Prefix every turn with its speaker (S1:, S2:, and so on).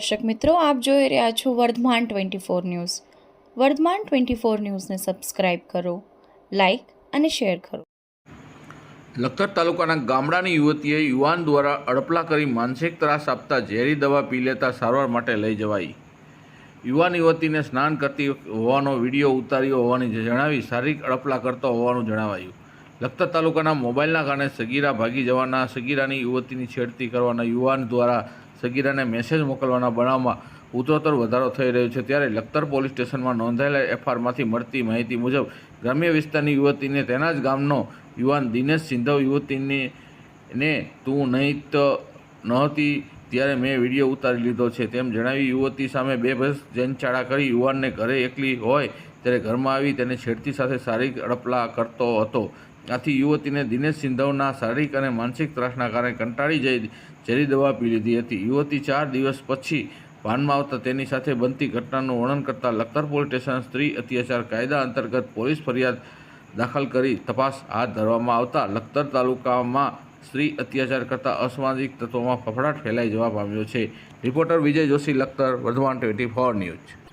S1: દર્શક મિત્રો, આપ જોઈ રહ્યા છો Vardhman twenty four news. Vardhman twenty four ન્યૂઝને સબસ્ક્રાઇબ કરો, લાઇક અને શેર કરો.
S2: લખતર તાલુકાના ગામડાની યુવતીએ યુવાન દ્વારા અડપલા કરી માનસિક ત્રાસ આપતા ઝેરી દવા પી લેતા સારવાર માટે લઈ જવાઈ. યુવાન યુવતીને સ્નાન કરતી હોવાનો વીડિયો ઉતાર્યો હોવાની જણાવી શારીરિક અડપલા કરતો હોવાનું જણાવાયું. લખતર તાલુકાના મોબાઈલના કારણે સગીરા ભાગી જવાના સગીરાની યુવતીની છેડતી કરવાના યુવાન દ્વારા સગીરાને મેસેજ મોકલવાના બનાવમાં ઉત્તરોત્તર વધારો થઈ રહ્યો છે. ત્યારે લખતર પોલીસ સ્ટેશનમાં નોંધાયેલા એફઆઈઆરમાંથી મળતી માહિતી મુજબ, ગ્રામ્ય વિસ્તારની યુવતીને તેના જ ગામનો યુવાન દિનેશ સિંધવ યુવતીને ને તું નહીં તો નહોતી ત્યારે મેં વીડિયો ઉતારી લીધો છે. તેમ જણાવી યુવતી સામે બે બસ જનચાળા કરી યુવાનને ઘરે એકલી હોય ત્યારે ઘરમાં આવી તેને છેડતી સાથે શારીરિક અડપલા કરતો હતો. આથી યુવતીને દિનેશ સિંધવના શારીરિક અને માનસિક ત્રાસના કારણે કંટાળી જઈ ઝેરી દવા પી લીધી હતી. યુવતી ચાર દિવસ પછી ભાનમાં આવતા તેની સાથે બનતી ઘટનાનું વર્ણન કરતા લખતર પોલીસ સ્ટેશન સ્ત્રી અત્યાચાર કાયદા અંતર્ગત પોલીસ ફરિયાદ દાખલ કરી તપાસ હાથ ધરવામાં આવતા લખતર તાલુકામાં સ્ત્રી અત્યાચાર કરતા અસામાજિક તત્વોમાં ફફડાટ ફેલાઈ જવા પામ્યો છે. Reporter Vijay Joshi, Lakhtar, Vardhaman twenty four news.